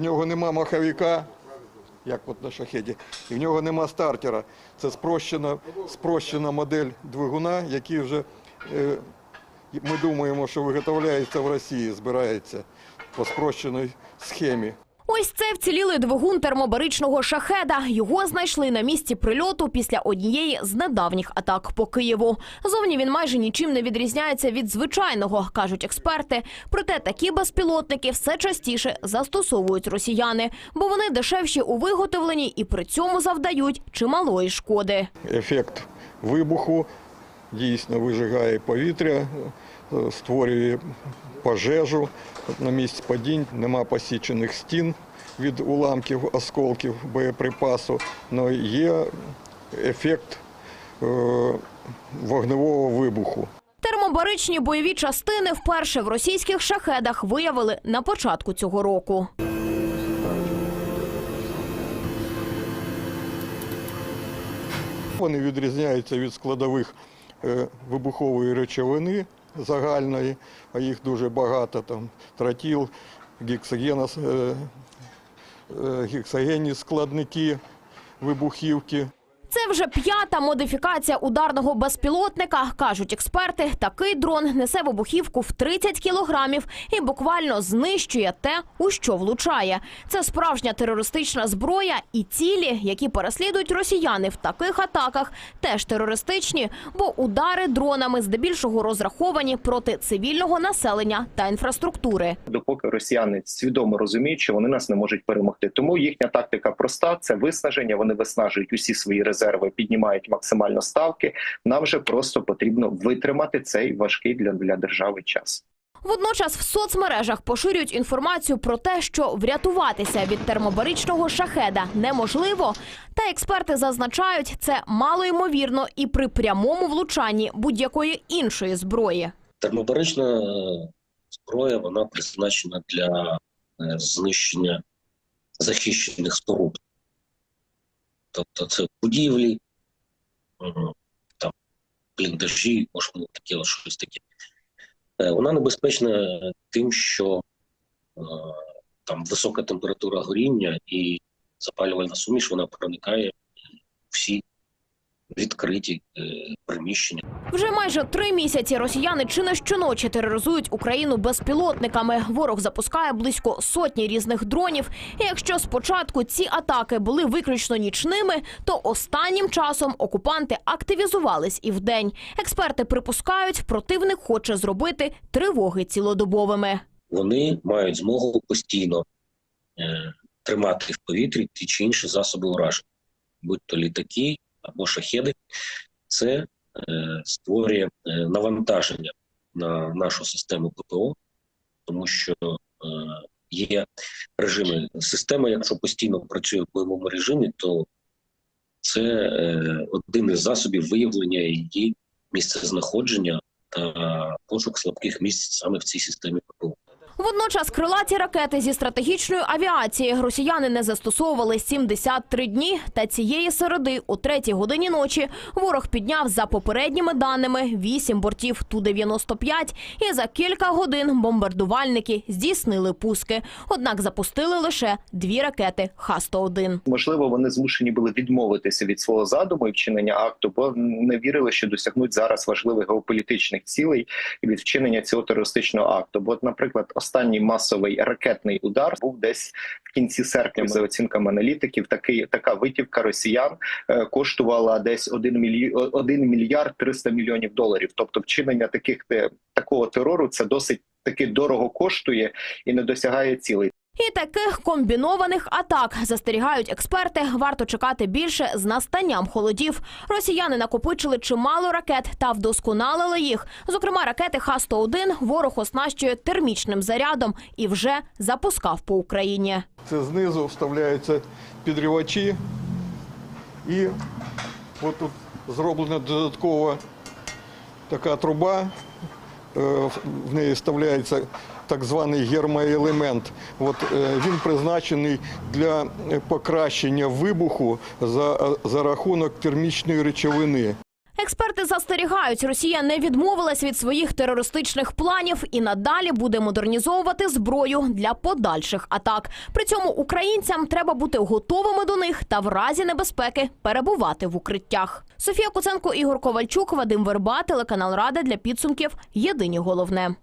в нього нема маховика, як от на шахеді, і в нього нема стартера. Це спрощена, спрощена модель двигуна, який вже е, ми думаємо, що виготовляється в Росії, збирається по спрощеній схемі. Ось це вцілілий двигун термобаричного шахеда. Його знайшли на місці прильоту після однієї з недавніх атак по Києву. Зовні він майже нічим не відрізняється від звичайного, кажуть експерти. Проте такі безпілотники все частіше застосовують росіяни, бо вони дешевші у виготовленні і при цьому завдають чималої шкоди. Ефект вибуху дійсно вижигає повітря, е, створює пожежу на місці падінь, нема посічених стін від уламків, осколків боєприпасу, але є ефект е, вогневого вибуху. Термобаричні бойові частини вперше в російських шахедах виявили на початку цього року. Вони відрізняються від складових вибухової речовини загальної, а їх дуже багато, там тротіл, гексогенос, е, е, гексогенні складники вибухівки. Це вже п'ята модифікація ударного безпілотника. кажуть експерти. Такий дрон несе вибухівку в 30 кілограмів і буквально знищує те, у що влучає. Це справжня терористична зброя, і цілі, які переслідують росіяни в таких атаках, теж терористичні, бо удари дронами здебільшого розраховані проти цивільного населення та інфраструктури. допоки росіяни свідомо розуміють, що вони нас не можуть перемогти. Тому їхня тактика проста: це виснаження. Вони виснажують усі свої резерви, піднімають максимально ставки. Нам же просто потрібно витримати цей важкий для, для держави час. Водночас в соцмережах поширюють інформацію про те, що врятуватися від термобаричного шахеда неможливо. Та експерти зазначають, це мало ймовірно і при прямому влучанні будь-якої іншої зброї. Термобарична е, зброя вона призначена для е, знищення захищених споруд. Тобто це будівлі, м, там бліндажі, можливо, таке щось таке. Е, Вона небезпечна тим, що е, там висока температура горіння і запалювальна суміш вона проникає всі відкриті е, приміщення. Вже майже три місяці росіяни чи не щоночі тероризують Україну безпілотниками. Ворог запускає близько сотні різних дронів. І якщо спочатку ці атаки були виключно нічними, то останнім часом окупанти активізувались і вдень. Експерти припускають, противник хоче зробити тривоги цілодобовими. вони мають змогу постійно е, тримати в повітрі ті чи інші засоби ураження, будь то літаки або шахеди. Це е, створює е, навантаження на нашу систему ППО, тому що е, є режими система, якщо постійно працює в бойовому режимі, то це е, один із засобів виявлення її місцезнаходження та пошук слабких місць саме в цій системі ППО. Водночас крилаті ракети зі стратегічної авіації росіяни не застосовували 73 дні. Та цієї середи, о третій годині ночі, ворог підняв за попередніми даними 8 бортів Ту-95 і за кілька годин бомбардувальники здійснили пуски. Однак запустили лише дві ракети Х-101. Можливо, вони змушені були відмовитися від свого задуму і вчинення акту, бо не вірили, що досягнуть зараз важливих геополітичних цілей від вчинення цього терористичного акту. Бо, наприклад, останній масовий ракетний удар був десь в кінці серпня. За оцінками аналітиків, такий така витівка росіян е, коштувала десь 1 мільй... 1 мільярд 300 мільйонів доларів. Тобто, вчинення таких такого терору це досить таки дорого коштує і не досягає цілей. І таких комбінованих атак застерігають експерти. Варто чекати більше з настанням холодів. Росіяни накопичили чимало ракет та вдосконалили їх. Зокрема, ракети Х-101 ворог оснащує термічним зарядом і вже запускав по Україні. Це знизу вставляються підривачі і от тут зроблена додаткова така труба, е, в неї вставляється так званий гермоелемент. От е, він призначений для покращення вибуху за, за рахунок термічної речовини. Експерти застерігають, Росія не відмовилась від своїх терористичних планів і надалі буде модернізовувати зброю для подальших атак. При цьому українцям треба бути готовими до них та в разі небезпеки перебувати в укриттях. Софія Куценко, Ігор Ковальчук, Вадим Верба, телеканал Рада для підсумків. Єдині головне.